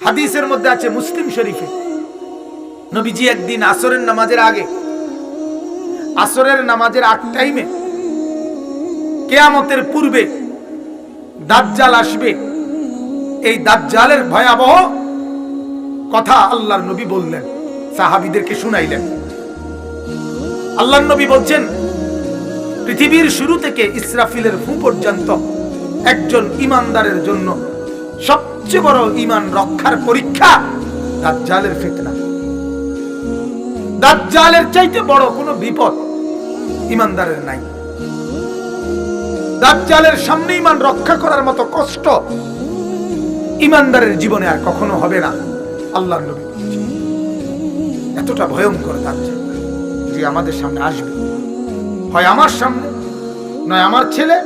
হাদিসের মধ্যে আছে মুসলিম শরীফে। নবীজি একদিন আসরের নামাজের আগে, আসরের নামাজের আগ টাইমে কেয়ামতের পূর্বে দাজ্জাল আসবে। এই দাজ্জালের ভয়াবহ কথা আল্লাহর নবী বললেন, সাহাবীদেরকে শুনাইলেন। আল্লাহর নবী বলছেন, পৃথিবীর শুরু থেকে ইসরাফিলের ফু পর্যন্ত একজন ইমানদারের জন্য সবচেয়ে বড় ইমান রক্ষার পরীক্ষা দাজ্জালের ফিতনা। দাজ্জালের চাইতে বড় কোনো বিপদ ইমানদারের নাই। দাজ্জালের সামনে ইমান রক্ষা করার মতো কষ্ট ইমানদারের জীবনে আর কখনো হবে না, আল্লাহর নবী এতটা ভয়ঙ্কর দাজ্জাল যে আমাদের সামনে আসবে। হয় আমার সামনে, নয় আমার ছেলে,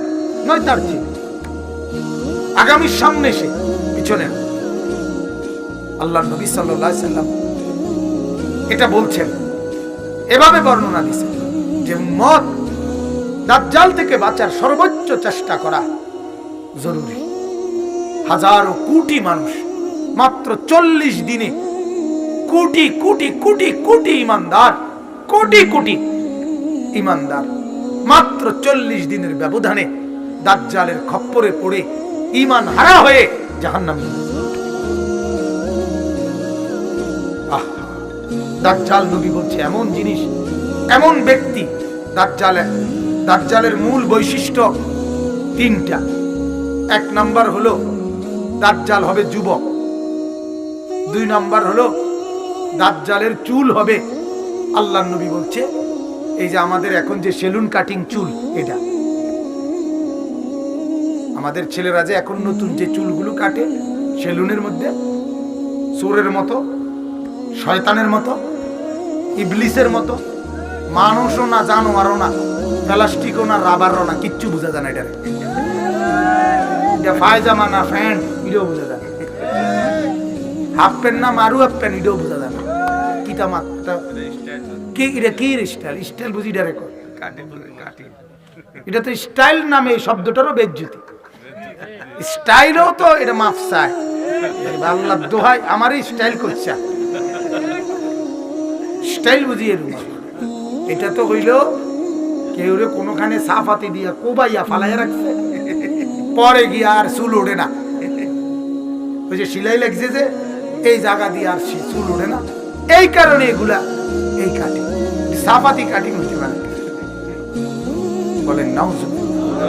নয় তার ছেলে। আগামীর সামনে সে পিছনে। আল্লাহ নবী সাল্লাম এটা বলছেন। এভাবে বর্ণনা দিছেন যে মত দাজ্জাল থেকে বাঁচার সর্বোচ্চ চেষ্টা করা জরুরি। হাজারো কোটি মানুষ মাত্র চল্লিশ দিনে কোটি কোটি কোটি কোটি ইমানদার, কোটি কোটি ইমানদার মাত্র চল্লিশ দিনের ব্যবধানে দাজ্জালের খপ্পরে পড়ে ইমান হারা হয়ে জাহান্নামে। দাজ্জাল নবী বলছে, এমন জিনিস, এমন ব্যক্তি, দাজ্জালে, দাজ্জালের মূল বৈশিষ্ট্য তিনটা। এক নাম্বার হলো, দাজ্জাল হবে যুবক। দুই নাম্বার হলো, দাজ্জালের চুল হবে। আল্লাহ নবী বলছে, এই যে আমাদের এখন যে সেলুন কাটিং চুল, এটা। আমাদের ছেলেরা যে এখন নতুন যে চুলগুলো কাটে সেলুনের মধ্যে সুরের মতো শয়তানের মতো ইবলিসের মতো মানুষও না জানোয়ারও না প্লাস্টিকও না রাবারও না কিচ্ছু বোঝা যায় না এটা এটা পায়জামা না প্যান্ট এটাও বোঝা যায় হাফ প্যান্ট না মারু হাফ প্যান্ট এটাও বোঝা যায় না। কিতা মাত্রা কি এটা কি স্টাইল? স্টাইল বুঝি এটা রেকর্ড এটা তো স্টাইল নামে এই শব্দটারও বেজ্জুতি। স্টাইলও তো এটা মাফ চায়। আল্লাহ দোহাই আমারই স্টাইল করছে। স্টাইল বুঝিয়ে রুমা এটা তো হইল কেউ রে কোনোখানে সাফাতি দিয়া কোবাইয়া ফালাইয়া রাখছে। পরে গিয়া আর চুল ওঠে না। ওই যে সিলাই লাগছে যে, এই জায়গা দিয়ে আর চুল ওঠে না। এই কারণে এগুলা এই কাটিং সাফাতি কাটিং হতে পারে। বলেন, নাউজুবিল্লাহ।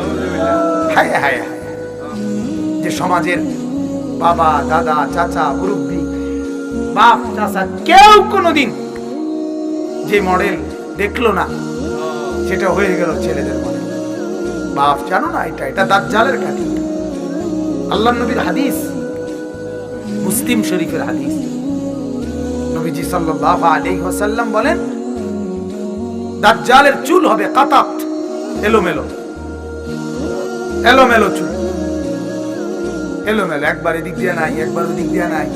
হায় হায়। যে সমাজের বাবা, দাদা, চাচা, মুরব্বী, বাপ, চাচা কেউ কোনোদিন যে মডেল দেখল না, সেটা হয়ে গেল ছেলেদের মনে। বাপ জানো না এটা এটা দাজ্জালের কাটি আল্লাহ নবীর হাদিস, মুসলিম শরীফের হাদিস। নবীজি সাল্লাল্লাহু আলাইহি ওয়াসাল্লাম বলেন, দাজ্জালের চুল হবে কাতাত, এলোমেলো। এলোমেলো চুল। এলোমেলো, একবার এদিক দিয়ে নাই, একবার ওদিক দিয়ে নাই,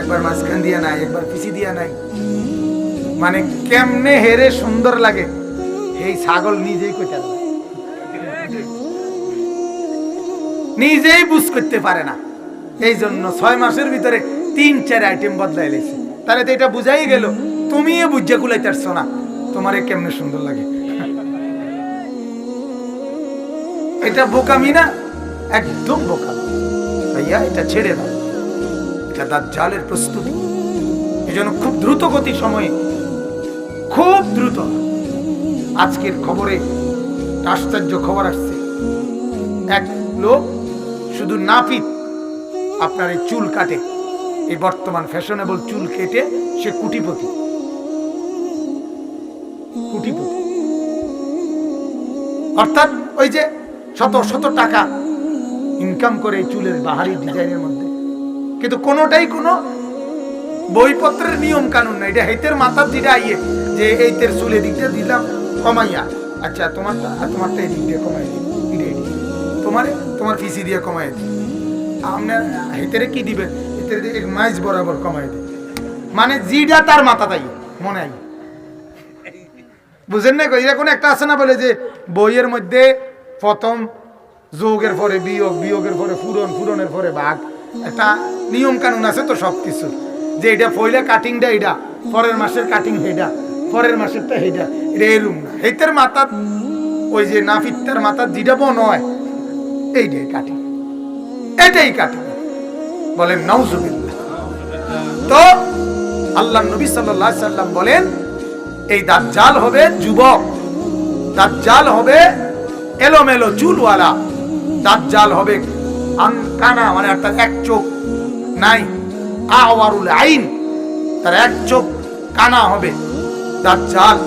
একবার মাঝখান দিয়ে নাই, একবার পিছি দিয়ে নাই। মানে কেমনে হেরে সুন্দর লাগে, এই ছাগল নিজেই কইতে নিজেই বুঝ করতে পারে না। এই জন্য ছয় মাসের ভিতরে তিন, চার আইটেম বদলাই লেছে। তাহলে তো এটা বুঝাই গেল, তুমিও বুঝে কুলাইতে পারছ না, তোমারে কেমনে সুন্দর লাগে। এটা বোকামি না, একদম বোকামি। ভাইয়া এটা ছেড়ে দাও। এটা দাজ্জালের প্রস্তুতি। এই জন্য খুব দ্রুত গতি সময়ে, খুব দ্রুত আজকের খবরে আশ্চর্য খবর আসছে। এক লোক শুধু নাপিত আপনার এই চুল কাটে। এই বর্তমান ফ্যাশনেবল চুল কেটে সে কুটিপতি। কুটিপতি। অর্থাৎ ওই যে শত শত টাকা ইনকাম করে এই চুলের বাহারি ডিজাইনের মধ্যে। কিন্তু কোনোটাই কোনো বইপত্রের নিয়ম কানুন না। এটা হেতের মাথার দিকে আইয়ে, যে এই তের চুল এদিকটা দিলাম, কমাইয়া। আচ্ছা তোমারটা আর তোমারটা এদিক দিয়ে কমাই দিই এদিকে। তোমার ফিসি দিয়ে কমাই দিই। আপনার হেতেরে কি দিবেন হেতের মাইজ বরাবর কমাই দিই। মানে জিটা তার মাথা তাই, মনে হয় বুঝেন না এরকম একটা আছে না বলে যে বইয়ের মধ্যে প্রথম যোগের পরে বিয়োগ, বিয়োগের পরে ফুরন ফুরনের পরে ভাগ। একটা নিয়ম কানুন আছে তো সব কিছু যে এটা ফইলে কাটিংটা এটা পরের মাসের কাটিং হেডা পরের মাসেরটা হেডা এটা এরুম না। হেতের মাথা ওই যে নাফিত্তার মাথা যেটা বন হয়, এইটাই কাটিং। এটাই কাটিং। বলেন নওজুবিল্লাহ তো আল্লাহ নবী আলাইহি সাল্লাম বলেন, এই দাজ্জাল হবে যুবক। দাজ্জাল হবে এলোমেলো চুলওয়ালা। দাজ্জাল হবে। আনকানা মানে তার এক চোখ নাই। আওয়ারুল আইন, তার এক চোখ কানা হবে। দাজ্জাল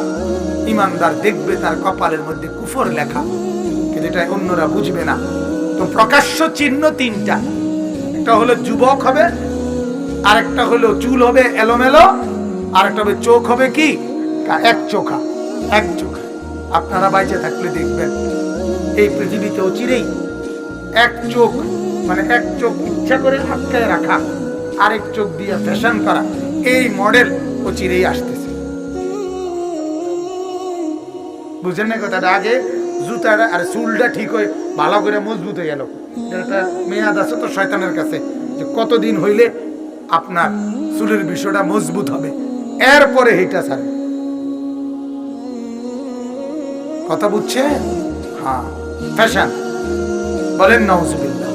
ইমানদার দেখবে তার কপালের মধ্যে কুফর লেখা, কিন্তু এটা অন্যরা বুঝবে না। তো প্রকাশ্য চিহ্ন তিনটা, একটা হলো যুবক হবে আর একটা হলো চুল হবে এলোমেলো আর একটা হবে চোখ হবে কি? এক চোখা এক চোখা। আপনারা বাইচে থাকলে দেখবেন, এই পৃথিবীতে অচিরেই এক চোখ মানে এক চোখ ইচ্ছা করে আটকায় রাখা, আরেক চোখ দিয়ে ফ্যাশন করা, এই মডেল অচিরেই আসতেছে। বুঝেন না কথাটা? আগে জুতাটা আর চুলটা ঠিক হয়ে ভালো করে মজবুত হয়ে গেল। মেয়াদ আছে তো শয়তানের কাছে, যে কতদিন হইলে আপনার চুলের বিষয়টা মজবুত হবে। এরপরে হেটা ছাড়ে কথা বুঝছে হ্যাঁ। ফ্যাশন। বলেন নওজুবিল্লাহ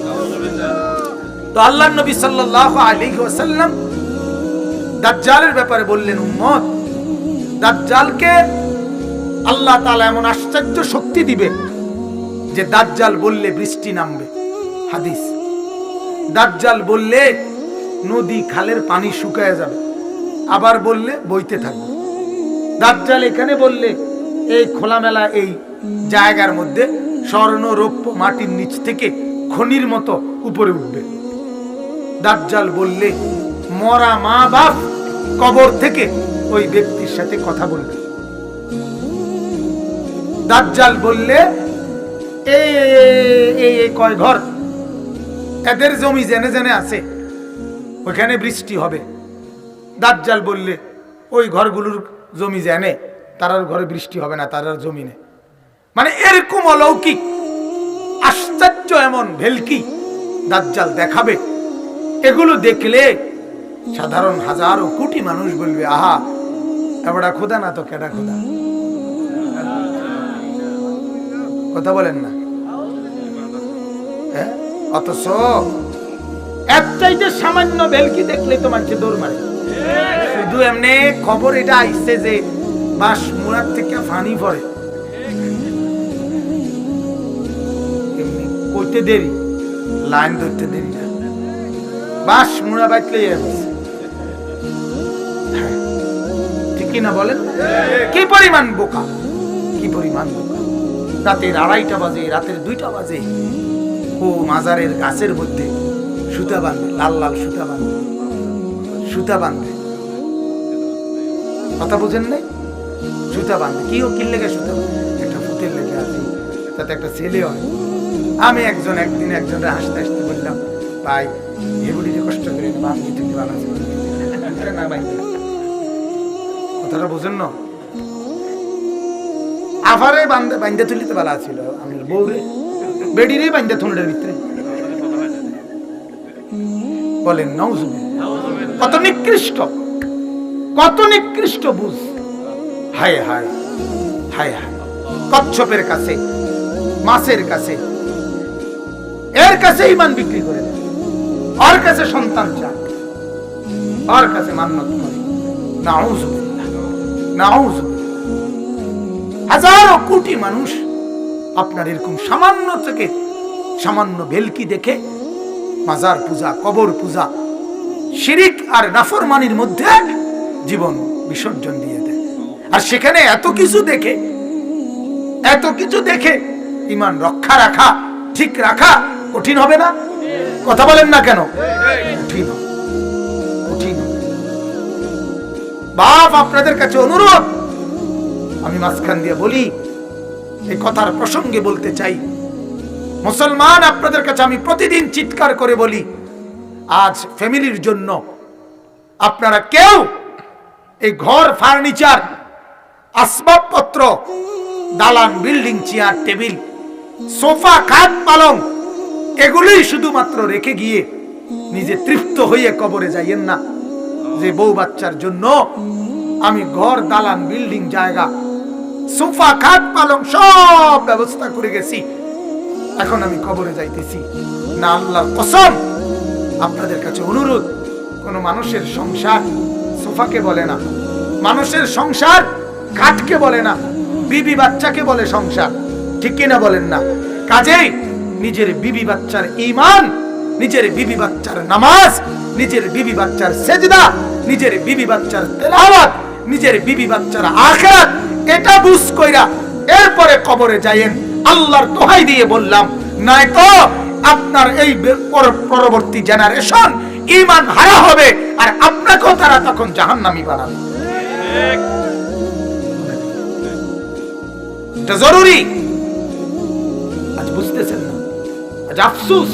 তো আল্লাহ নবী সাল্লাল্লাহু আলাইহি ওয়াসাল্লাম দাজ্জালের ব্যাপারে বললেন, উম্মত, দাজ্জালকে আল্লাহ তাআলা এমন আশ্চর্য শক্তি দিবে যে দাজ্জাল বললে বৃষ্টি নামবে। হাদিস। দাজ্জাল বললে নদী খালের পানি শুকায় যাবে, আবার বললে বইতে থাকবে। দাজ্জাল এখানে বললে, এই খোলামেলা এই জায়গার মধ্যে স্বর্ণ রৌপ্য মাটির নিচ থেকে খনির মতো উপরে উঠবে। দাজ্জাল বললে, মরা মা বাপ, কবর থেকে ওই ব্যক্তির সাথে কথা বলবে। দাজ্জাল বললে এই কয় ঘর? এদের জমি জেনে জেনে আছে ওইখানে বৃষ্টি হবে। দাজ্জাল বললে, ওই ঘরগুলোর জমি জেনে, তারার ঘরে বৃষ্টি হবে না, তারার জমিনে মানে এরকম অলৌকিক, আশ্চর্য এমন ভেলকি দাজ্জাল দেখাবে। এগুলো দেখলে সাধারণ হাজারো কোটি মানুষ বলবে, আহা এবারটা খোদা না তো কেডা খোদা কথা বলেন না। হ্যাঁ? অথচ এক চাইতে সামান্য বেলকি দেখলে তো মানুষ দৌড় মারে। শুধু এমনি খবর এটা আইছে যে বাস মুরার থেকে ফানি পড়ে। কইতে দেরি। লাইন ধরতে দেরি না। বাস মুড়া বাইতলেই হ্যাঁ। ঠিকই না বলেন? কি পরিমাণ বোকা? কি পরিমাণ বোকা? রাতের আড়াইটা বাজে, রাতের দুইটা বাজে। ও মাজারের গাছের মধ্যে সুতা বাঁধে, লাল লাল সুতা বাঁধবে সুতা বাঁধবে কথা বুঝেন নাই? সুতা বাঁধে। কি ও কিনলে সুতা বাঁধে? একটা ফুটের লেগে আছে। তাতে একটা ছেলে হয়। আমি একজন একদিন একজনকে হাসতে হাসতে বললাম, ভাই এগুলিকে কষ্ট করে না ভাই। কথাটা বুঝেন না? আফারে বান্ধে তুলিতে ভালো ছিল, আমি বউরে, বেডিরে বান্ধে থুনের ভিতরে। বলেন নৌজুবে কত নিকৃষ্ট কত নিকৃষ্ট বুঝ। হায় হায় হায় হায়। কচ্ছপের কাছে, মাছের কাছে এর কাছে ইমান বিক্রি করে দেয়। ওর কাছে সন্তান চায়। ওর কাছে মান্যত করে। হাজারো কোটি মানুষ আপনার এরকম সামান্য থেকে সামান্য ভেলকি দেখে, মাজার পূজা, কবর পূজা, শিরিক আর নাফরমানির মধ্যে জীবন বিসর্জন দিয়ে দেয়। আর সেখানে এত কিছু দেখে, এত কিছু দেখে ইমান রক্ষা রাখা, ঠিক রাখা কঠিন হবে না? কথা বলেন না কেন? কঠিন কঠিন বাপ, আপনাদের কাছে অনুরোধ। আমি মাঝখান দিয়ে বলি, এই কথার প্রসঙ্গে বলতে চাই। মুসলমান, আপনাদের কাছে আমি প্রতিদিন চিৎকার করে বলি, আজ ফ্যামিলির জন্য আপনারা কেউ এই ঘর, ফার্নিচার, আসবাবপত্র, দালান, বিল্ডিং, চেয়ার, টেবিল, সোফা, খাট, পালং এগুলোই শুধুমাত্র রেখে গিয়ে নিজে তৃপ্ত হয়ে কবরে যাইয়েন না। যে বউ বাচ্চার জন্য আমি ঘর, দালান, বিল্ডিং, জায়গা, সোফা, খাট, পালং সব ব্যবস্থা করে গেছি। এখন আমি কবরে যাইতেছি। না আল্লাহর কসম, আপনাদের কাছে অনুরোধ, কোন মানুষের সংসার সোফাকে বলে না। মানুষের সংসার খাটকে বলে না। বিবি বাচ্চাকে বলে সংসার। ঠিক কিনা বলেন না। কাজেই নিজের বিবি বাচ্চার ইমান নিজের বিবি বাচ্চার নামাজ, নিজের বিবি বাচ্চার সেজদা, নিজের বিবি বাচ্চার তেলাওয়াত, নিজের বিবি বাচ্চার আখেরাত, এটা বুঝ কইরা এরপরে কবরে যাইয়েন। আল্লাহর দোহাই দিয়ে বললাম, নয়তো আপনার এই পরবর্তী জেনারেশন ইমান হারা হবে, আর আপনাকেও তারা তখন জাহান্নামী বানাবে। এটা জরুরি। আজ বুঝতেছেন আজ আফসুস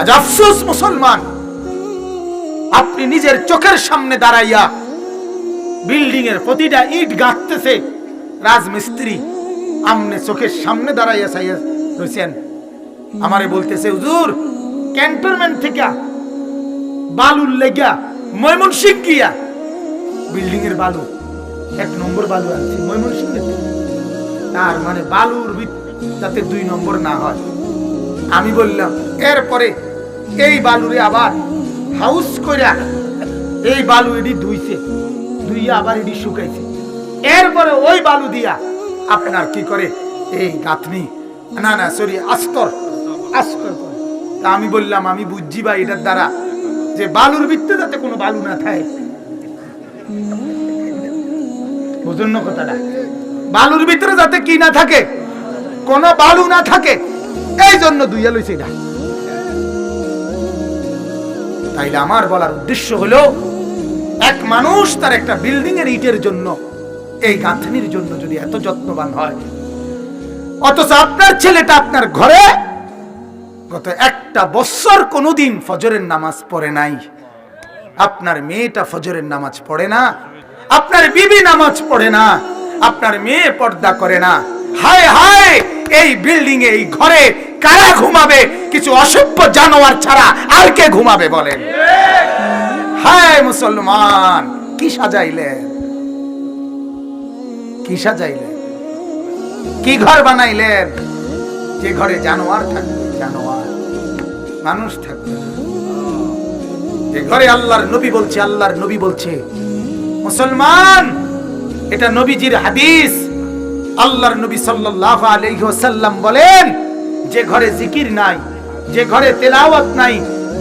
আজ আফসুস মুসলমান। আপনি নিজের চোখের সামনে দাঁড়াইয়া বিল্ডিং এর প্রতিটা ইট গাঁথতেছে, রাজমিস্ত্রি আমনে চোখের সামনে দাঁড়াইয়া সাইয়া রয়েছেন আমারে বলতেছে, হুজুর, ক্যান্টনমেন্ট থেকে বালুর লেগা ময়মন সিং গিয়া বিল্ডিং এর বালু, এক নম্বর বালু আছে ময়মন সিং তার মানে বালুর যাতে দুই নম্বর না হয়। আমি বললাম, এরপরে এই বালুরে আবার হাউস কইরা এই বালু এডি ধুইছে, ধুইয়া আবার এডি শুকাইছে। এরপরে ওই বালু দিয়া আপনার কি করে এই গাঁথনি? না না সরি আস্তর। আস্তর তা আমি বললাম, আমি বুঝছি বা এটার দ্বারা যে বালুর ভিত্তে যাতে কোনো বালু না থাকে। বুঝুন কথাটা। বালুর ভিতরে যাতে কি না থাকে, কোনো বালু না থাকে এই জন্য দুইয়া লইছে এটা। তাইলে আমার বলার উদ্দেশ্য হলো, এক মানুষ তার একটা বিল্ডিং এর ইটের জন্য, এই গাঁথনির জন্য যদি এত যত্নবান হয়। অথচ আপনার ছেলেটা আপনার ঘরে গত একটা বছর কোনোদিন ফজরের নামাজ পড়ে নাই। আপনার মেয়েটা ফজরের নামাজ পড়ে না, আপনার বিবি নামাজ পড়ে না, আপনার মেয়ে পর্দা করে না। হায় হায়! এই বিল্ডিং এই ঘরে কারা ঘুমাবে? কিছু অসভ্য জানোয়ার ছাড়া আর কে ঘুমাবে বলেন? হায় মুসলমান, কি সাজাইলেন? কি সাজাইলেন? কি ঘর বানাইলেন? যে ঘরে জানোয়ার থাকবে, জানোয়ার মানুষ থাকবে। যে ঘরে আল্লাহর নবী বলছে, আল্লাহর নবী বলছে, মুসলমান, এটা নবীজির হাদিস। আল্লাহর নবী সাল্লাল্লাহু আলাইহি ওয়াসাল্লাম বলেন, যে ঘরে জিকির নাই, যে ঘরে তেলাওয়াত নাই,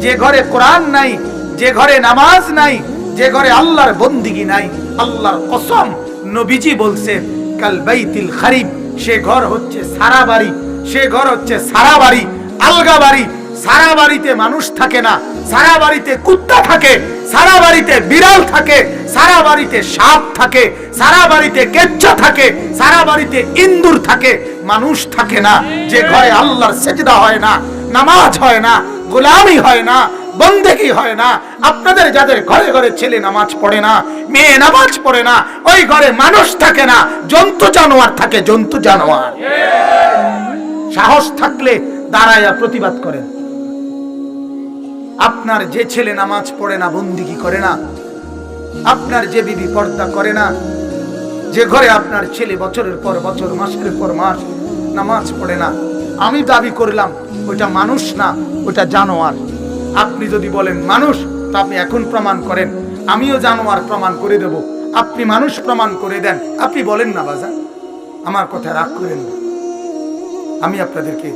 যে ঘরে কোরআন নাই, যে ঘরে নামাজ নাই, যে ঘরে আল্লাহর বন্দিগি নাই, আল্লাহর কসম নবীজি বলছেন, কাল বাইতিল খারিব, সে ঘর হচ্ছে সারা বাড়ি, সে ঘর হচ্ছে সারা বাড়ি, আলগা বাড়ি, সারা বাড়িতে মানুষ থাকে না, সারা বাড়িতে কুত্তা থাকে সারা বাড়িতে বিড়াল থাকে, সারা বাড়িতে সাপ থাকে, সারা বাড়িতে কেচ্চা থাকে, সারা বাড়িতে ইন্দুর থাকে, মানুষ থাকে না, যে ঘরে আল্লাহর সেজদা হয় না, নামাজ হয় না, গোলামি হয় না, বন্দেগি হয় না, আপনাদের যাদের ঘরে ঘরে ছেলে নামাজ পড়ে না, মেয়ে নামাজ পড়ে না, ওই ঘরে মানুষ থাকে না, জন্তু জানোয়ার থাকে, জন্তু জানোয়ার। সাহস থাকলে দাঁড়াইয়া প্রতিবাদ করেন। আপনার যে ছেলে নামাজ পড়ে না, বন্দিগি করে না, আপনার যে বিবি পর্দা করে না, যে ঘরে আপনার ছেলে বছরের পর বছর, মাসের পর মাস নামাজ পড়ে না, আমি দাবি করলাম, ওইটা মানুষ না, ওইটা জানোয়ার। আপনি যদি বলেন মানুষ, তা আপনি এখন প্রমাণ করেন, আমিও জানোয়ার প্রমাণ করে দেব। আপনি মানুষ প্রমাণ করে দেন, আপনি বলেন না বাজা আমার কথা রাগ করেন না। আমি আপনাদেরকে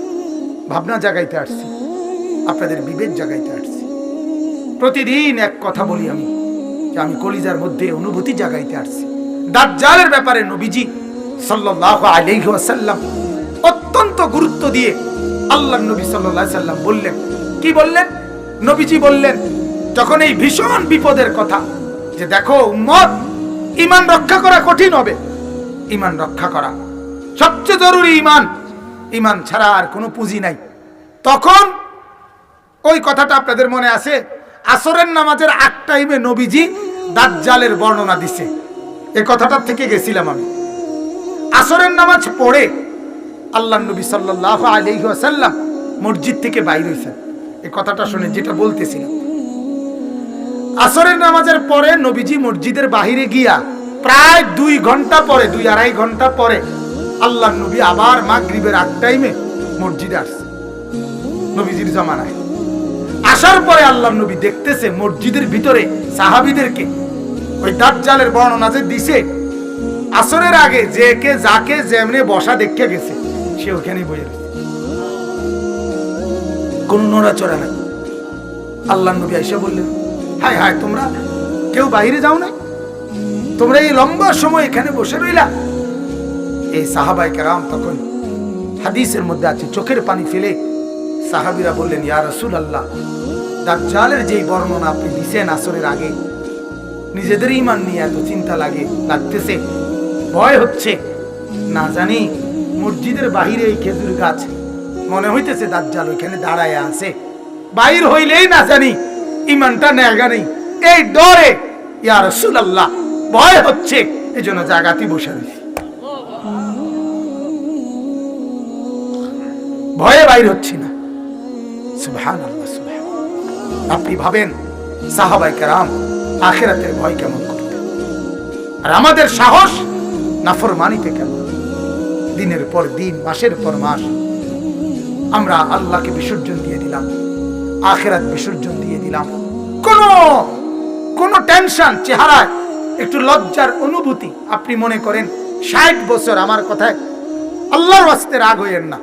ভাবনা জাগাইতে আসছি। আপনাদের বিবেক জাগাইতে আসছি। প্রতিদিন এক কথা বলি আমি, যে আমি কলিজার মধ্যে অনুভূতি জাগাইতে আসছি। দাজ্জালের ব্যাপারে নবীজি আলাইহি ওয়াসাল্লাম অত্যন্ত গুরুত্ব দিয়ে আল্লাহ নবী আলাইহি সাল্লাম বললেন, কি বললেন? নবীজি বললেন, যখন এই ভীষণ বিপদের কথা, যে দেখো উম্মত ইমান রক্ষা করা কঠিন হবে। ইমান রক্ষা করা সবচেয়ে জরুরি ইমান ইমান ছাড়া আর কোনো পুঁজি নাই। তখন ওই কথাটা আপনাদের মনে আছে? আসরের নামাজের আট টাইমে নবীজি দাজ্জালের বর্ণনা দিছে। এই কথাটা থেকে গেছিলাম আমি। আসরের নামাজ পড়ে আল্লাহ নবী সাল্লাল্লাহু আলাইহি ওয়াসাল্লাম মসজিদ থেকে বাইর হয়েছেন এই কথাটা শুনে যেটা বলতেছিলাম, আসরের নামাজের পরে নবীজি মসজিদের বাহিরে গিয়া প্রায় দুই ঘণ্টা পরে, দুই আড়াই ঘণ্টা পরে আল্লাহ নবী আবার মাগরিবের আগ টাইমে মসজিদে আসছে। নবীজির জামানায়। আসার পরে আল্লাহ নবী দেখতেছে মসজিদের ভিতরে সাহাবিদেরকে। ওই দাজ্জালের বর্ণনা যে দিছে, আসরের আগে যে কে যাকে যেমনি বসা দেখে গেছে, সে ওখানেই বসে রয়েছে কোন নড়াচড়া নাই। আল্লাহ নবী আইসা বললেন, হায় হায়, তোমরা কেউ বাইরে যাও না তোমরা এই লম্বা সময় এখানে বসে রইলা? এই সাহাবাই কেরাম তখন হাদিসের মধ্যে আছে, চোখের পানি ফেলে সাহাবিরা বললেন, ইয়া রসুল আল্লাহ দাজ্জালের যেই বর্ণনা আপনি দিছেন আসরের আগে, নিজেদের ইমান নিয়ে এত চিন্তা লাগে, লাগতেছে, ভয় হচ্ছে। না জানি, মসজিদের বাহিরে এই খেজুর গাছ, মনে হইতেছে দাজ্জাল ওইখানে দাঁড়ায় আছে। বাইর হইলেই না জানি ইমানটা নেগা নেই। এই ডরে, ইয়া রসুল আল্লাহ ভয় হচ্ছে এই জন্য জাগাতি বসে রয়েছি ভয়ে বাইর হচ্ছি না। সুবহান আল্লাহ সুবহান আপনি ভাবেন সাহাবাই কেরাম আখেরাতের ভয় কেমন করতেন আর আমাদের সাহস নাফরমানিতে কেমন? দিনের পর দিন, মাসের পর মাস আমরা আল্লাহকে বিসর্জন দিয়ে দিলাম, আখেরাত বিসর্জন দিয়ে দিলাম। কোন কোন টেনশন, চেহারায় একটু লজ্জার অনুভূতি আপনি মনে করেন, ষাট বছর আমার কথায় আল্লাহর ওয়াস্তে রাগ হইয়েন না।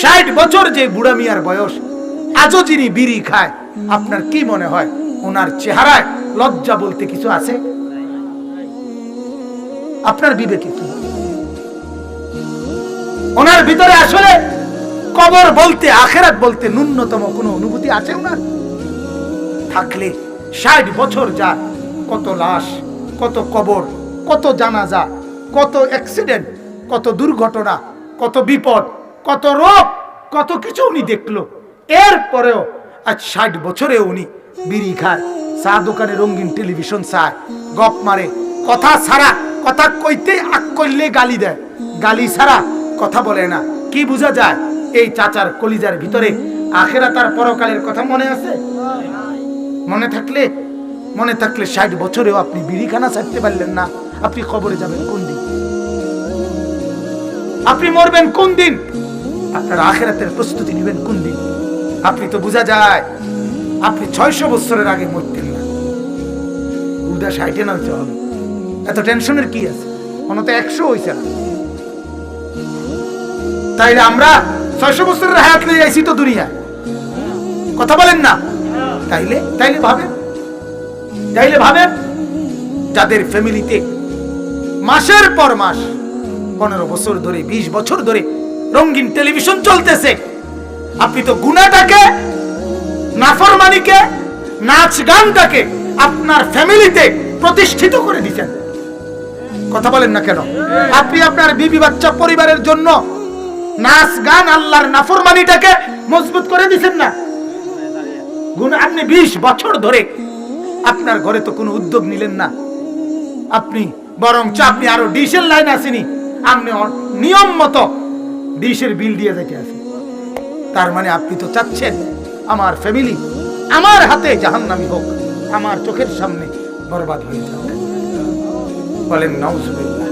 ষাট বছর যে বুড়া মিয়ার বয়স, আজও যিনি বিড়ি খায় আপনার কি মনে হয়? ওনার চেহারায় লজ্জা বলতে কিছু আছে? আপনার বিবেকে কি? ওনার ভিতরে আসলে কবর বলতে, আখেরাত বলতে ন্যূনতম কোনো অনুভূতি আছে ওনার থাকলে ষাট বছর যা কত লাশ, কত কবর, কত জানাজা, কত অ্যাক্সিডেন্ট কত দুর্ঘটনা, কত বিপদ, কত রোগ, কত কিছু উনি দেখল। এরপরেও আজ ষাট বছরে উনি বিড়ি খায়। চা দোকানে রঙিন টেলিভিশন চায়। গপ মারে, কথা ছাড়া, কথা কইতে আক করলে গালি দেয়। গালি ছাড়া কথা বলে না। কি বোঝা যায়? এই চাচার কলিজার ভিতরে আখেরা তার পরকালের কথা মনে আছে? মনে থাকলে মনে থাকলে ষাট বছরেও আপনি বিড়িখানা ছাড়তে পারলেন না। আপনি কবরে যাবেন কোন দিন? আপনি মরবেন কোন দিন? আপনার আখেরাতের প্রস্তুতি নেবেন কোন দিন? আপনি তো বোঝা যায়, আপনি ছয়শো বছরের আগে মরতেন না। উল্টা ষাটে না হইতে হবে। এত টেনশনের কি আছে? মনে তো একশো হয়েছে না। তাইলে আমরা ছয়শো বছরের হায়াত নিয়ে আইছি তো দুনিয়ায়। কথা বলেন না। তাইলে তাইলে ভাবেন। তাইলে ভাবেন, যাদের ফ্যামিলিতে মাসের পর মাস পনেরো বছর ধরে, বিশ বছর ধরে রঙিন টেলিভিশন চলতেছে আপনি তো গুণাটাকে, নাফরমানিকে নাচ গানটাকে আপনার ফ্যামিলিতে প্রতিষ্ঠিত করে দিচ্ছেন কথা বলেন না কেন? আপনি আপনার বিবি বাচ্চা পরিবারের জন্য নাচ গান আল্লাহর নাফরমানিটাকে মজবুত করে দিচ্ছেন না? আপনি বিশ বছর ধরে আপনার ঘরে তো কোনো উদ্যোগ নিলেন না। আপনি বরং আপনি আরও ডিশের লাইন আসেনি। আপনি নিয়ম মতো ডিশের বিল দিয়ে যেতে আসেন। তার মানে আপনি তো চাচ্ছেন আমার ফ্যামিলি আমার হাতে জাহান্নামি হোক, আমার চোখের সামনে বরবাদ হয়ে যাবে বলেন, নাউজুবিল্লাহ।